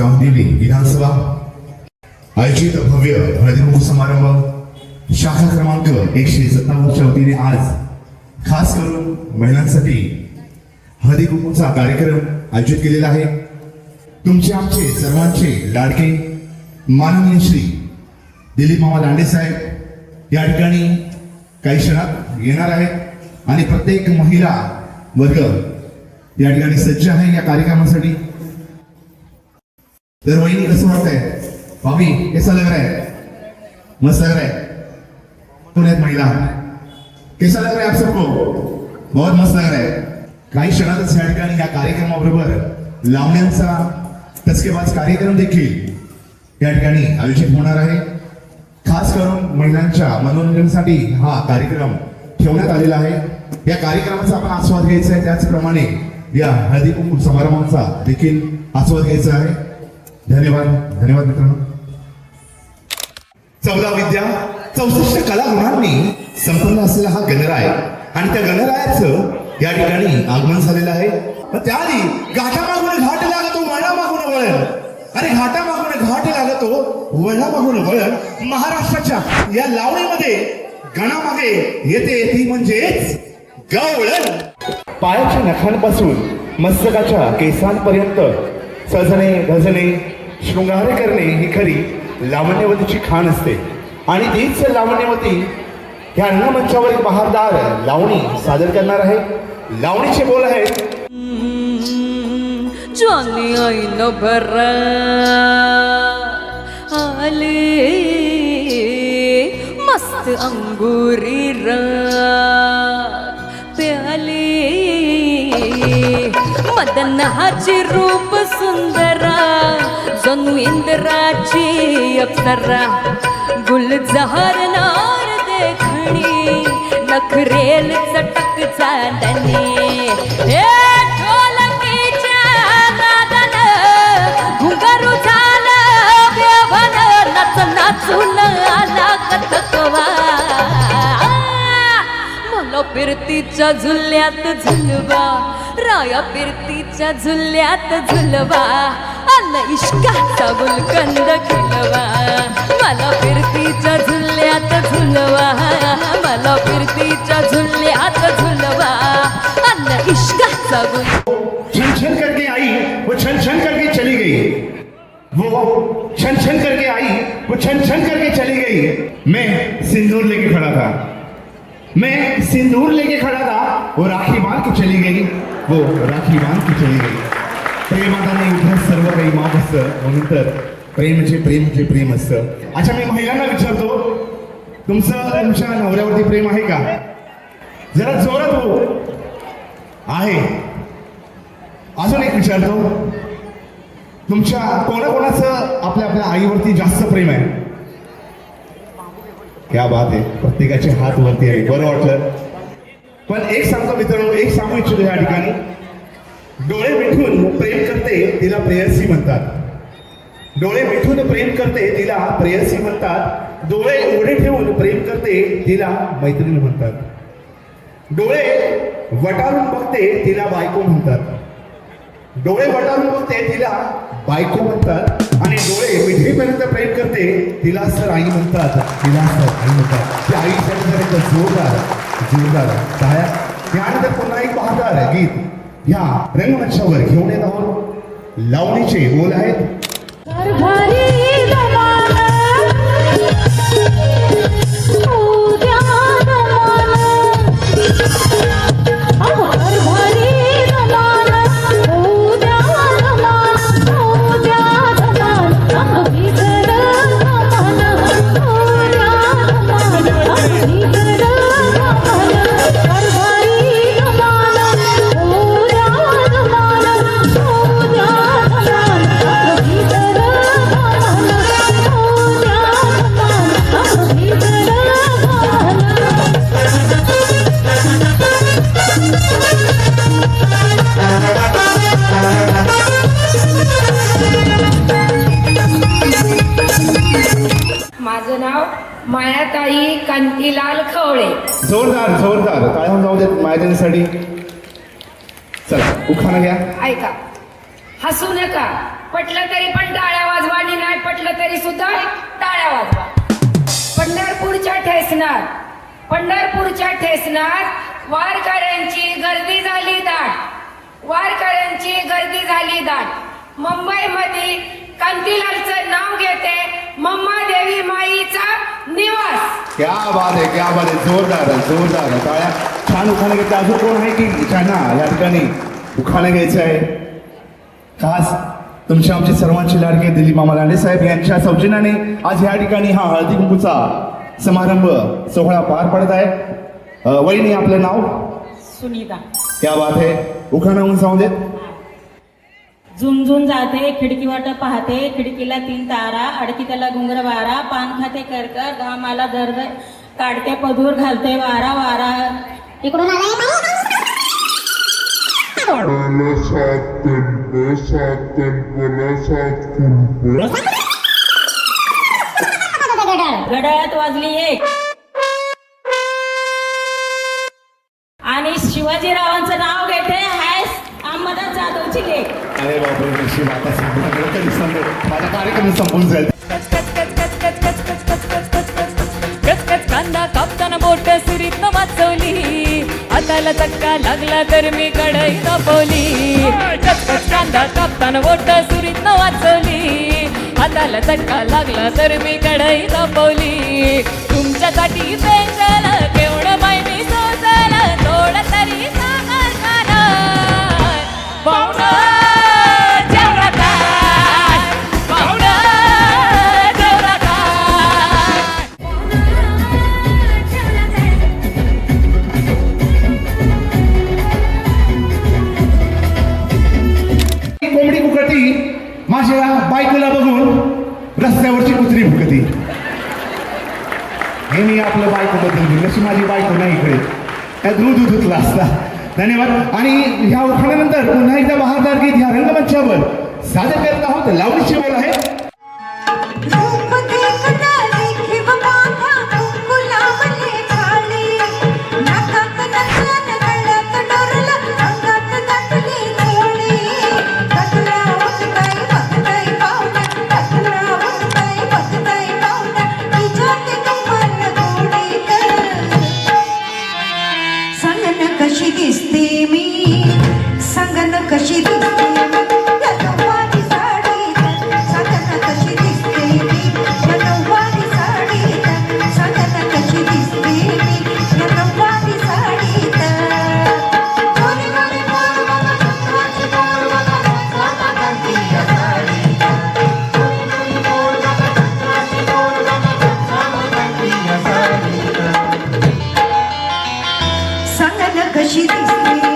चांदिवली विधानसभा आयोजित भव्य हळदीकुंकू समारंभ शाखा क्रमांक एकशे सत्तावन्नच्या वतीने आज खास करून महिलांसाठी हळदी कुंकूचा कार्यक्रम आयोजित केलेला आहे. तुमचे आमचे सर्वांचे लाडके माननीय श्री दिलीप मामा लांडे साहेब या ठिकाणी काही क्षणात येणार आहेत आणि प्रत्येक महिला वर्ग या ठिकाणी सज्ज आहे या कार्यक्रमासाठी. तर वहिनी कसं वाटतंय भाभी कैसा लग रहा है मस्त लग रहा है पुण्यात महिला कैसा लग रहा है आप सबको बहुत मस्त लग रहा है काही क्षणातच या ठिकाणी या कार्यक्रमाबरोबर लावण्यांचा टचकेबाज कार्यक्रम देखील या ठिकाणी आयोजित होणार आहे खास करून महिलांच्या मनोरंजनासाठी हा कार्यक्रम ठेवण्यात आलेला आहे या कार्यक्रमाचा आपण आस्वाद घ्यायचा आहे त्याचप्रमाणे या हळदी कुंकू समारंभाचा देखील आस्वाद घ्यायचा आहे धन्यवाद धन्यवाद मित्रांनो. चौदा विद्या चौसष्ट कला गुणांनी संपन्न असलेला हा गणराय. आणि त्या गणरायाचं या ठिकाणी आगमन झालेलं आहे. त्याआधी घाटा मागून घाट लागतो वळा मागून वळण. अरे घाटा मागून घाट लागतो वळा मागून वळण. महाराष्ट्राच्या या लावणीमध्ये गणामागे येते ती म्हणजेच गवळण. पायाच्या नखांपासून मस्तकाच्या केसांपर्यंत सजणे धजणे शृंगार करणे ही खरी लावण्यवतीची खाण असते. आणि तीच लावण्यवती ह्या रंगमंचावर एक बहारदार लावणी सादर करणार आहे. लावणीचे बोल आहेत. ज्वाली आईन भर. आले मस्त अंगुरी र प्याले मदनाची रूप जणू इंद्राची अप्सरा गुलजार नार देखणी नखरेल चटक चांदणे हे ढोलकीच्या नादानं घुंगारू झालं बेभन नाच नाचून आला कथकवा. मला फिरतीच्या झुल्यात झुलवा राया फिरतीच्या झुल्यात झुलवा. अन इश्काचा गुलकंद खिलवा। मला फिरतीच्या झुल्यात झुलवा। मला फिरतीच्या झुल्यात झुलवा। अन इश्काचा गुल छन छन करके आई, वो छन छन करके चली गई। वो छन छन करके आई, वो छन छन करके चली गई। मैं सिंदूर लेके खड़ा था। मैं सिंदूर लेके खड़ा था, वो राखी बाँध के चली गई। वो राखी बाँध के चली गई। प्रेमाने युद्ध सर्व काही माफ असतं म्हणून तर प्रेम जे प्रेम जे प्रेम असतं अच्छा मी महिलांना विचारतो तुमचं तुमच्या नवऱ्यावरती प्रेम आहे का? जरा जोरात हो आहे. अजून एक विचारतो. तुमच्या कोणाकोणाचं आपल्या आपल्या आईवरती जास्त प्रेम आहे? क्या बात आहे. प्रत्येकाचे हात वरती आहे. बरं वाटलं. पण एक सांगतो मित्रांनो एक सांगू इच्छितो या ठिकाणी. डोळे मिठून प्रेम करते तिला प्रेयसी म्हणतात. डोळे मिठून प्रेम करते तिला प्रेयसी म्हणतात. डोळे उघडे ठेवून प्रेम करते तिला मैत्रीण म्हणतात. डोळे वटारून बघते तिला बायको म्हणतात. डोळे वटारून बघते तिला बायको म्हणतात. आणि डोळे मिठीपर्यंत प्रेम करते तिला सर आई म्हणतात. तिला सर आई म्हणतात. ते आईच्या जोरदार जोरदार त्यानंतर पुन्हा एक बहादार गीत. या रंगमंचावर घेऊन येत आहोत. लावणीचे बोल आहेत. माझं नाव मायाताई कांतीलाल खवळे. जोरदार जोरदार. टाळ्या जाऊ देत मायजनीसाठी. चला उखाणा घ्या. ऐका. हसू नका. पटलं तरी पण टाळ्या वाजवा आणि नाही पटलं तरी सुद्धा टाळ्या वाजवा. पंढरपूरच्या ठेसनात पंढरपूरच्या ठेसनात वारकऱ्यांची गर्दी झाली दाट. वारकऱ्यांची गर्दी झाली दाट. मुंबईमध्ये कांतीलालचं नाव घेते मम्मा देवी माईचा निवास. क्या बात आहे क्या बात आहे. जोरदार आहे, जोरदार आहे. टाळ्या छान उखाणे घेतले. अजून कोण आहे की? ज्यांना या ठिकाणी उखाणे घ्यायचं आहे. खास तुमच्या आमचे सर्वांचे लाडके दिलीप मामा लांडे साहेब यांच्या सौजन्याने आज या ठिकाणी हा हळदी कुंकूचा समारंभ सोहळा पार पडत आहे. वहिनी आपलं नाव? सुनीता. क्या बात आहे. उखाणा होऊन जाऊ देत झुंझुन जाते खिडकी वाट पाहते खिडकीला तीन तारा अडकी त्याला घुंगर वारा पान खाते करकर घामाला दर्द काढते पदूर घालते वारा वारा. इकडून. घड्याळात वाजली एक. आणि शिवाजीरावांचं नाव अहमदास जाधवची लेख अरे बापरे नशीब आता संपूर्ण माझा कार्यक्रम संपून जाईल कचकच कांदा कापताना बोट सुरीत वाचवली हाताला चक्का लागला तर मी कढई तापवली कांदा कापताना बोट सुरीत वाचवली हाताला चक्का लागला तर मी कढई तापवली तुमच्यासाठी पेंचल होती. हे मी आपलं बायको बद्दल जशी माझी बायको नाही इकडे. त्या दूध धुतला असता. धन्यवाद. आणि ह्या उखाण्यानंतर पुन्हा एकदा बहारदार गीत ह्या रंगमंचावर सादर करत आहोत. लावणी शिवल आहे. घशी दिसली